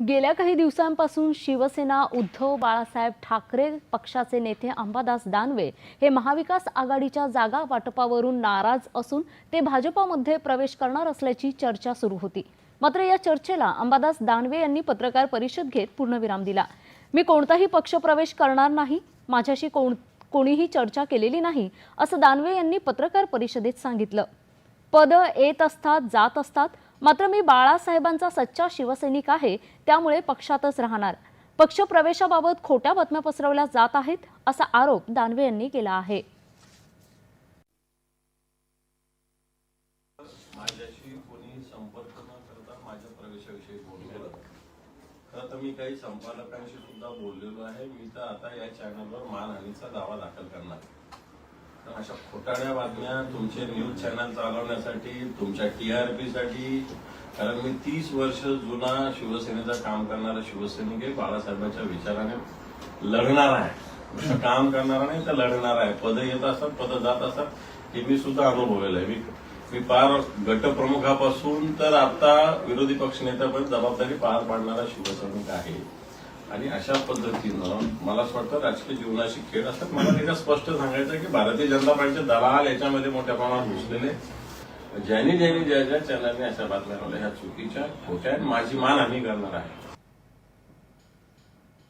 गेल्या काही दिवसांपासून शिवसेना उद्धव बाळासाहेब ठाकरे पक्षाचे नेते अंबादास दानवे हे महाविकास आघाडीच्या जागा वाटपावरून नाराज असून ते भाजपामध्ये प्रवेश करणार असल्याची चर्चा सुरू होती. मात्र या चर्चेला अंबादास दानवे यांनी पत्रकार परिषद घेत पूर्णविराम दिला. मी कोणताही पक्ष प्रवेश करणार नाही माझ्याशी कोण कोणीही चर्चा केलेली नाही असं दानवे यांनी पत्रकार परिषदेत सांगितलं. पद येत असतात जात असतात मात्र मी बाळासाहेबांचा सच्चा शिवसैनिक आहे त्यामुळे पक्षातच राहणार. पक्ष प्रवेशाबाबत खोट्या बातम्या पसरवल्या जात आहेत असा आरोप दानवे यांनी केला आहे. तर मी काही संपादकांशी सुद्धा बोललेलो आहे. मी तर आता या चॅनलवर मानहानीचा दावा दाखल करणार. अशा खोटाड्या बातम्या तुमचे न्यूज चॅनल चालवण्यासाठी तुमच्या टीआरपी साठी. कारण मी तीस वर्ष जुना शिवसेनेचा काम करणारा शिवसैनिक आहे बाळासाहेबांच्या विचाराने लढणार आहे. काम करणारा नाही तर लढणार आहे. पद येत असतात पद जात असतात हे मी सुद्धा अनुभवलेलं आहे. मी मी पार गटप्रमुखापासून तर आता विरोधी पक्षनेत्यापर्यंत जबाबदारी पार पाडणारा शिवसैनिक आहे. आणि अशा पद्धतीनं मला असं वाटतं राजकीय जीवनाशी खेळ असतात. मला त्याच्या स्पष्ट सांगायचं की भारतीय जनता पार्टीचे दलाल याच्यामध्ये मोठ्या प्रमाणात घुसलेले. ज्यांनी ज्यांनी ज्या ज्या चॅनलने अशा बातम्या लावल्या ह्या चुकीच्या खोट्या माझी मान आम्ही करणार आहे.